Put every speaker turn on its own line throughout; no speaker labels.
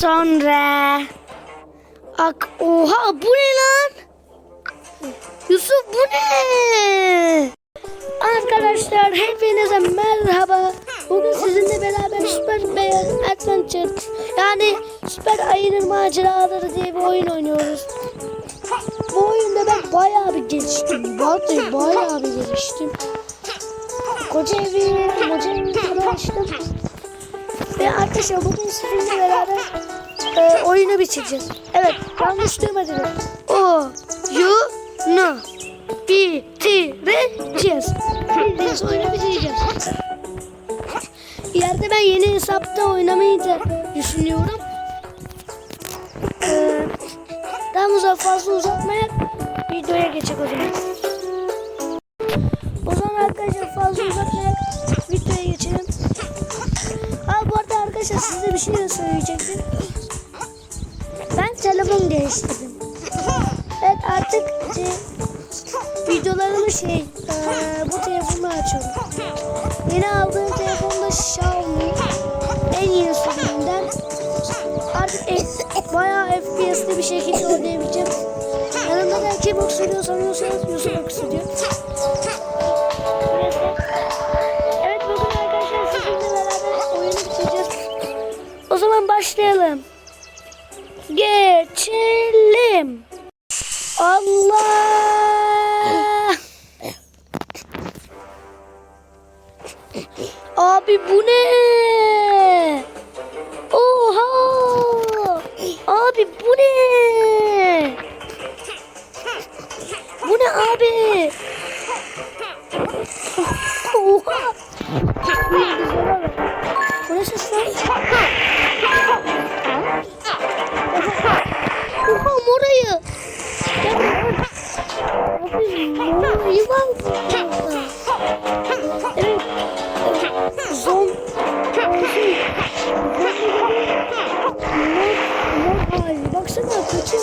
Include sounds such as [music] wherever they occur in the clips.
sonra. Ak oha bu ne lan? Yusuf bu ne? Arkadaşlar hepinize merhaba. Bugün sizinle beraber Süper Beyaz Adventure yani Süper Ayının Maceraları diye bir oyun oynuyoruz. Bu oyunda ben bayağı bir geliştim. Vallahi bayağı bir geliştim. Koca evi, koca evi. Ve arkadaşlar bugün sizinle beraber e, oyunu bitireceğiz. Evet yanlış duymadınız. Oyunu bitireceğiz. Bildiğiniz oyunu bitireceğiz. İleride ben yeni hesapta oynamayı da düşünüyorum. Ee, daha fazla uzatmayak videoya geçecek o zaman. Arkadaşlar size bir şey söyleyecektim. Ben telefon değiştirdim. Evet artık e, videolarımı şey e, bu telefonla açıyorum. Yeni aldığım telefon da Xiaomi. En yeni sürümünden. Artık F, bayağı FPS'li bir şekilde oynayabileceğim. Yanımda da kim oksürüyor sanıyorsanız Yusuf oksürüyor. Evet O zaman başlayalım. Geçelim. Allah. Abi bu ne? Oha! Abi bu ne? Bu ne abi? Oha! Bu ne ses lan? Evet. Zon. Mor hali. Baksana kaçın.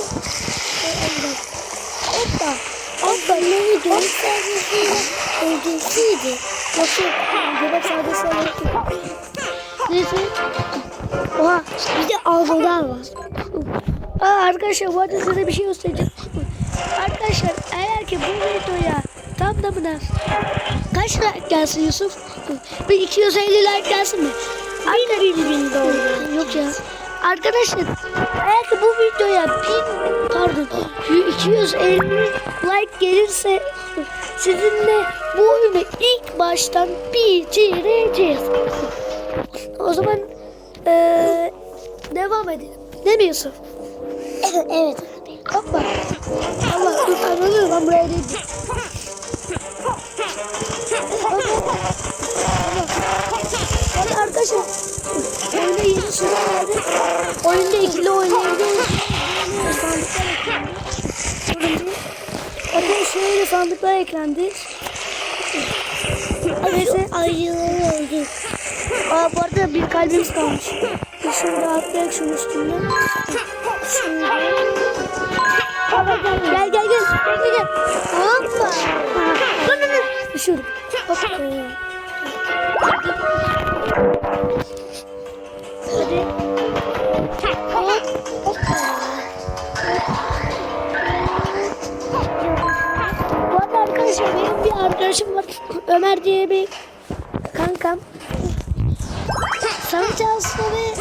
Hoppa. Hoppa. Ne göstergesiyle öldürseydi. Nasıl? Göbek sadesi olarak. Neyse. Oha. Bir de algılar var. Aa, arkadaşlar bu arada size bir şey göstereceğim. Arkadaşlar eğer ki bu videoya tam tamına kaç like gelsin Yusuf? Bir 250 like gelsin mi? Arka... Bir bin Yok ya. Arkadaşlar eğer ki bu videoya bin pardon 250 like gelirse sizinle bu oyunu ilk baştan bitireceğiz. O zaman eee, devam edelim. Ne mi Yusuf? evet. Hoppa. Allah dur anladım ben buraya değil. Yani arkadaşlar oyunda yeni süre verdi. Oyunda ikili oynayabiliyoruz. Bakın şöyle sandıklar eklendi. Neyse ayıları öldü. Aa bu arada bir kalbimiz kalmış. Şurada atlayak şunun üstünden. Şöyle. Gel gel gel. Gel gel. Hoppa. Dur dur dur. Düşürdüm. Hoppa. Hadi. Bu arada arkadaşlar benim bir arkadaşım var. Ömer diye bir kankam. Sana çalışma ve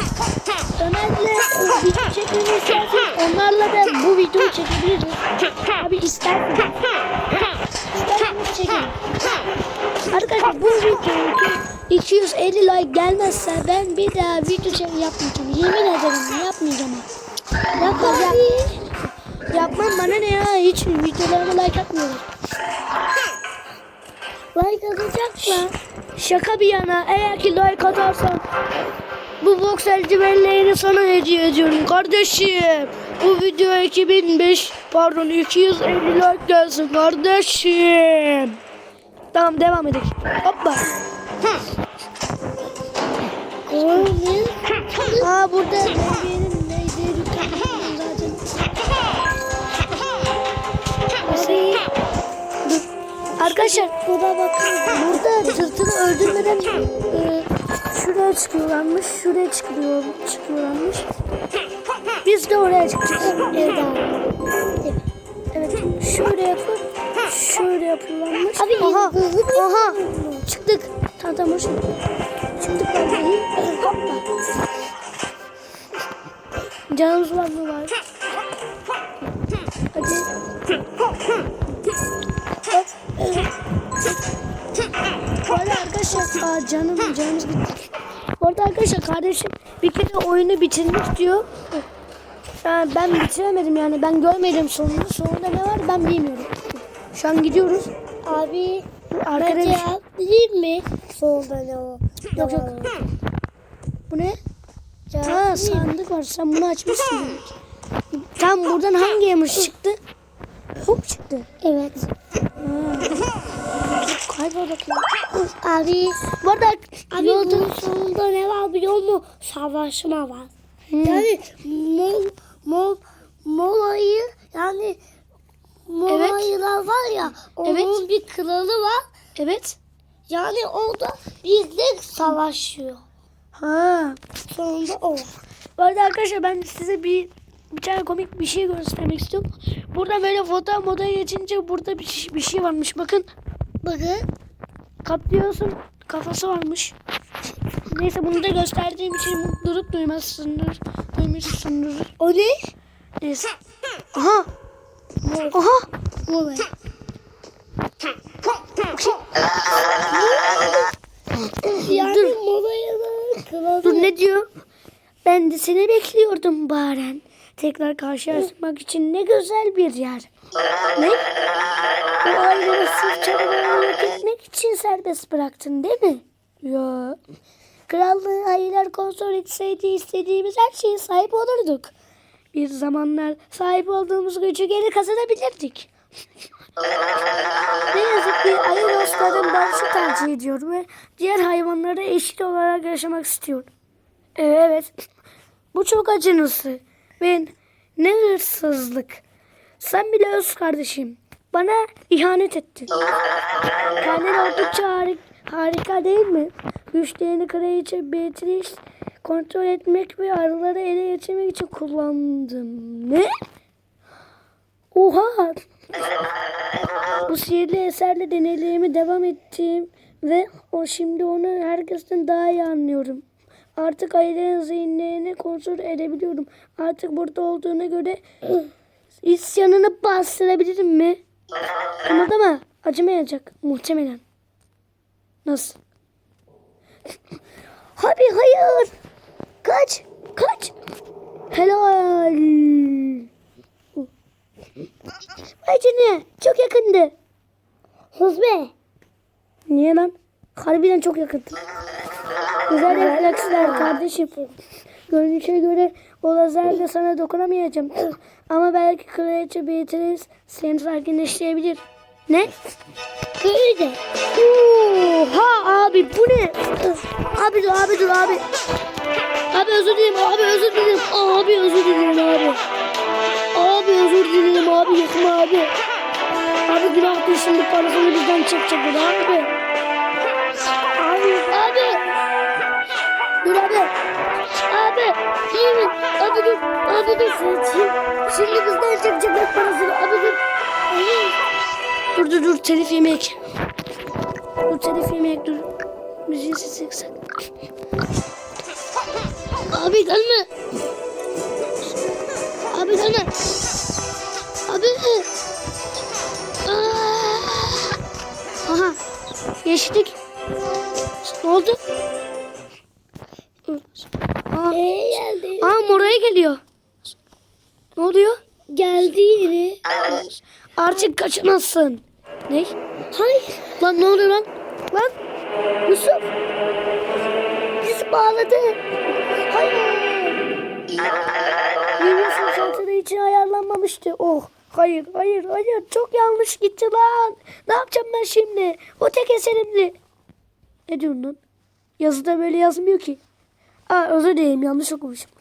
Ömer'le video çekmemi istersen onlarla da bu videoyu çekebiliriz. Abi istersen. İsterseniz çekelim. Arkadaşlar bu videoya 250 like gelmezse ben bir daha video çek yapmayacağım. Yemin ederim yapmayacağım. Yapmayacağım. Yapmam bana ne ya hiç videolarıma like atmıyorum. Like atacaklar. Şaka bir yana eğer ki like atarsan bu box eldivenlerini sana hediye ediyorum kardeşim. Bu video 2005 pardon 250 like gelsin kardeşim. Tamam devam edelim. Hoppa. Aa burada benim neydi zaten. [laughs] Arkadaşlar burada bakın. Burada tırtını öldürmeden e, şuraya çıkıyorlarmış. Şuraya çıkıyor, çıkıyorlarmış. Biz de oraya çıkacağız.
Değil mi?
Evet. Şöyle yapıp şöyle yapılanmış.
Abi bir
Aha. Çıktık. Tamam tamam hoş. Çıktık vallahi. Hoppa. Canımız var mı var? Hadi. Arkadaşlar aa, canım canımız gitti. Bu arada arkadaşlar kardeşim bir kere oyunu bitirmiş diyor. Ha, ben bitiremedim yani ben görmedim sonunu. Sonunda ne var ben bilmiyorum. Şu an gidiyoruz.
Abi
Arkada bir-
cevaplayayım mı? Solda ne o?
Yok, yok. Bu ne? Ha sandık var. Sen bunu açmışsın. Tam buradan hangi yemiş çıktı? Hop çıktı.
Evet.
Kaybolduk ya.
Abi
Bu arada
Abi bunun sonunda ne var biliyor musun? Savaşma var.
Hmm.
Yani mol mol molayı yani molayılar var ya onun
Evet.
bir kralı var.
Evet.
Yani orada bizle savaşıyor.
Ha.
Sonunda o var.
Bu arada arkadaşlar ben size bir bir tane komik bir şey göstermek istiyorum. Burada böyle foto moda geçince burada bir, bir şey varmış. Bakın
Bakın.
katlıyorsun kafası varmış. Neyse bunu da gösterdiğim için durup duymazsındır. Duymuşsundur.
O ne?
Neyse. Aha. Aha.
Molay. yani
Dur. Dur ne diyor? Ben de seni bekliyordum Baren. Tekrar karşılaşmak için ne güzel bir yer. Ne? Bu aileyi sırf çabalarını yok için serbest bıraktın değil mi? Yo. Krallığı aileler kontrol etseydi istediğimiz her şeye sahip olurduk. Bir zamanlar sahip olduğumuz gücü geri kazanabilirdik. ne yazık ki ayı dostlarım barışı tercih ediyor ve diğer hayvanlara eşit olarak yaşamak istiyor. Ee, Evet. Bu çok acınası. Ben ne hırsızlık. Sen bile öz kardeşim. Bana ihanet ettin. Kendin oldukça harik- harika değil mi? Güçlerini kraliçe Beatrice kontrol etmek ve arıları ele geçirmek için kullandım. Ne? Oha! Bu sihirli eserle deneylerimi devam ettim ve o şimdi onu herkesten daha iyi anlıyorum. Artık ailelerin zihinlerini kontrol edebiliyorum. Artık burada olduğuna göre [clears throat] isyanını bastırabilirim mi? Anladın mı? Acımayacak muhtemelen. Nasıl? [clears throat] Abi hayır. Kaç. Kaç. Helal. Ay canına çok yakındı.
Hız be.
Niye lan? Harbiden çok yakındı. Güzel refleksler [laughs] kardeşim. Görünüşe göre o lazerle sana dokunamayacağım. Ama belki kraliçe Beatrice seni sakinleştirebilir. Ne?
Böyle.
Oha abi bu ne? Abi dur abi dur abi. Abi özür dilerim abi özür dilerim. Abi özür dilerim abi. Abi özür dilerim abi yakma abi. Abi günah değil şimdi parasını bizden çekecek bu. Abi Abi. iyi mi? Abi dur. Abi dur. Şimdi, bizden çekecekler parasını. Abi dur. Dur dur dur telif yemek. Dur telif yemek dur. Müziği sesi kısık. Abi gelme. Abi gelme. Abi. Aha. Geçtik. Ne oldu?
Ee, geldi.
aa moraya geliyor. Ne oluyor?
Geldi yine.
Artık kaçamazsın. Ne?
Hayır.
Lan ne oluyor lan? Lan Yusuf.
Bizi bağladı.
Hayır. Yusuf çantada için ayarlanmamıştı. Oh. Hayır, hayır, hayır. Çok yanlış gitti lan. Ne yapacağım ben şimdi? O tek eserimdi. Ne diyorsun lan? Yazıda böyle yazmıyor ki. Aa özür dilerim yanlış okumuşum.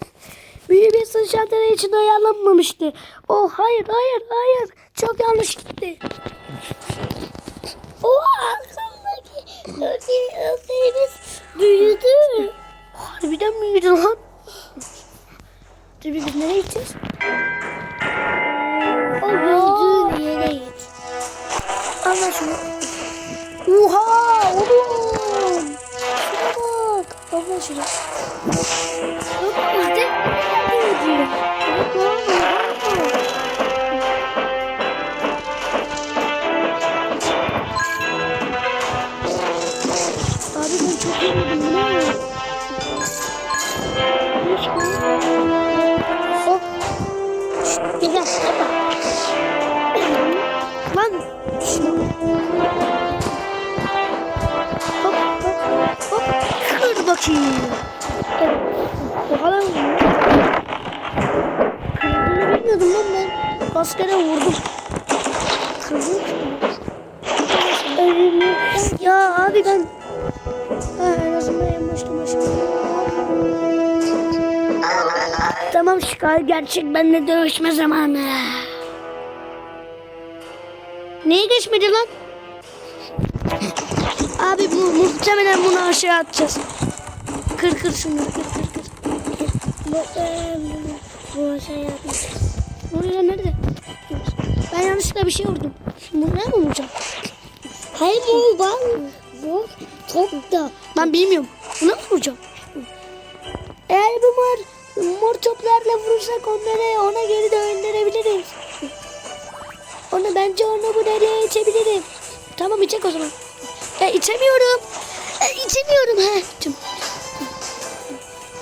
Büyü bir çantada için ayarlanmamıştı. Oh hayır, hayır, hayır. Çok yanlış gitti.
O arkamdaki öte, öteğimiz büyüdü.
Harbiden miydi lan? Dur biz nereye gideceğiz?
O gördüğün yere git.
Anla şunu. Oha oğlum. Bakın şuraya. Bak işte. Bakın şuraya. Bakın şuraya. Ben. Kaskere vurdum. Ya abi ben. Ha, en azından en. Tamam şikayet gerçek benimle dövüşme zamanı. Neye geçmedi lan? Abi bu muhtemelen bunu aşağı atacağız. Kır kır şunları kır kır kır.
Bu, e, bu şey yapmış.
Oraya nerede? Ben yanlışlıkla bir şey vurdum. Buraya mı vuracağım?
Hayır bu bak. Bu top da.
Ben bilmiyorum. Buna mı vuracağım? Eğer bu mor, mor toplarla vurursak onları ona geri döndürebiliriz. Onu bence onu bu deliğe içebilirim. Tamam içecek o zaman. E, içemiyorum. E, içemiyorum. He.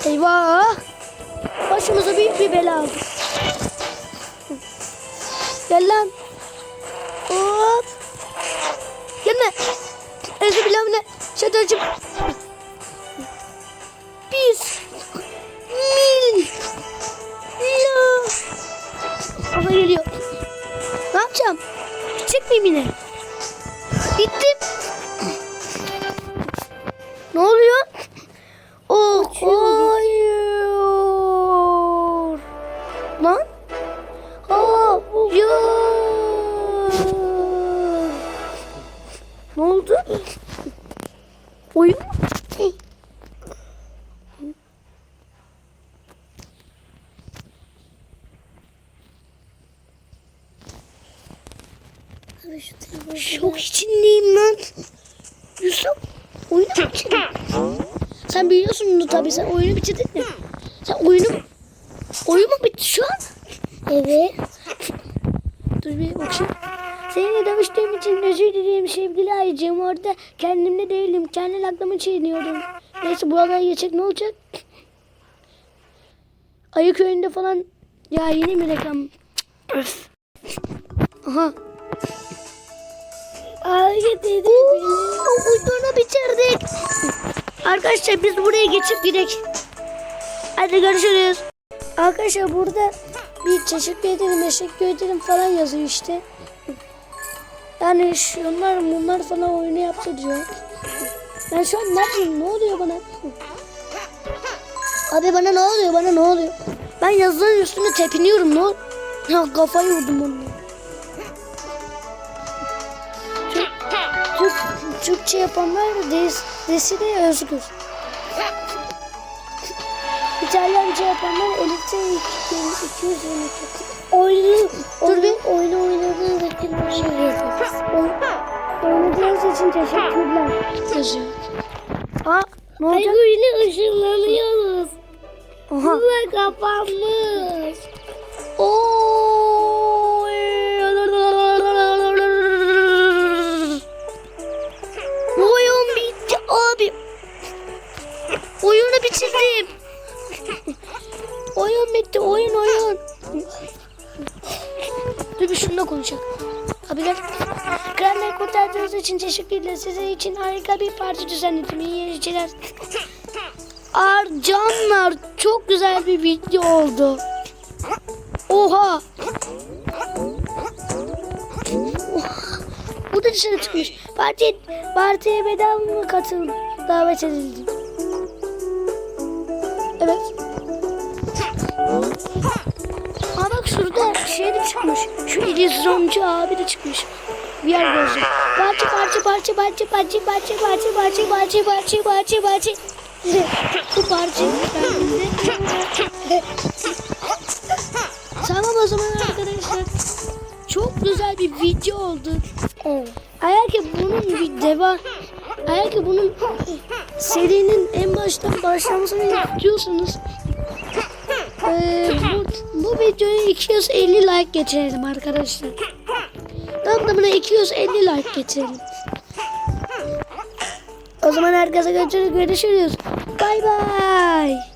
Eyvah. Başımıza büyük bir bela aldık. Gel lan. Hop. Gelme. Özür dilerim. Şadarcığım. Biz. Mil. La. Kafa geliyor. Ne yapacağım? Gidecek miyim yine? Gittim. Ne oluyor? Oh, hayır. Lan. Tabii sen oyunu bitirdin mi? Sen oyunu oyun mu bitti şu an?
Evet.
Dur bir bakayım. Seninle dövüştüğüm için özür dilerim sevgili ayıcığım. Orada kendimde değilim. Kendi aklımı çiğniyordum. Neyse buralara geçecek ne olacak? Ayı köyünde falan. Ya yine mi reklam? Öf. Aha.
Abi dedi.
Uydurunu bitirdik. Arkadaşlar biz buraya geçip gidelim. Hadi görüşürüz. Arkadaşlar burada bir teşekkür ederim, teşekkür ederim falan yazıyor işte. Yani şunlar bunlar falan oyunu yaptı diyor. Ben şu an ne yapayım? Ne oluyor bana? Abi bana ne oluyor? Bana ne oluyor? Ben yazıların üstünde tepiniyorum. Ne ol- Ya kafayı vurdum onunla. Türkçe yapanlar des, Desire Özgür. İtalyanca yapanlar Elite 222.
Oyunu,
oyunu,
oyunu oynadığınız için teşekkür ederiz.
Oynadığınız için teşekkürler. Teşekkür. Aa, ne olacak?
Ay böyle
ışınlanıyoruz.
Oha. Burada kapanmış.
İçin teşekkürler. Sizin için harika bir parti düzenledim. İyi geceler. Arcanlar çok güzel bir video oldu. Oha. Bu da dışarı çıkmış. Parti, partiye bedava mı katıl davet edildim. Evet. Aa bak şurada şey de çıkmış. Şu illüzyoncu abi de çıkmış. Bir yer gördüm. Parça parça parça parça parça parça parça parça parça parça parça parça. Bu parça kendinde arkadaşlar çok güzel bir video oldu.
Evet.
Eğer ki bunun bir devam eğer ki bunun serinin en baştan başlamasını istiyorsanız eee, bu, bu videoya 250 like geçirelim arkadaşlar. Tam tamına 250 like geçirelim. O zaman herkese görüşürüz. Bay bay.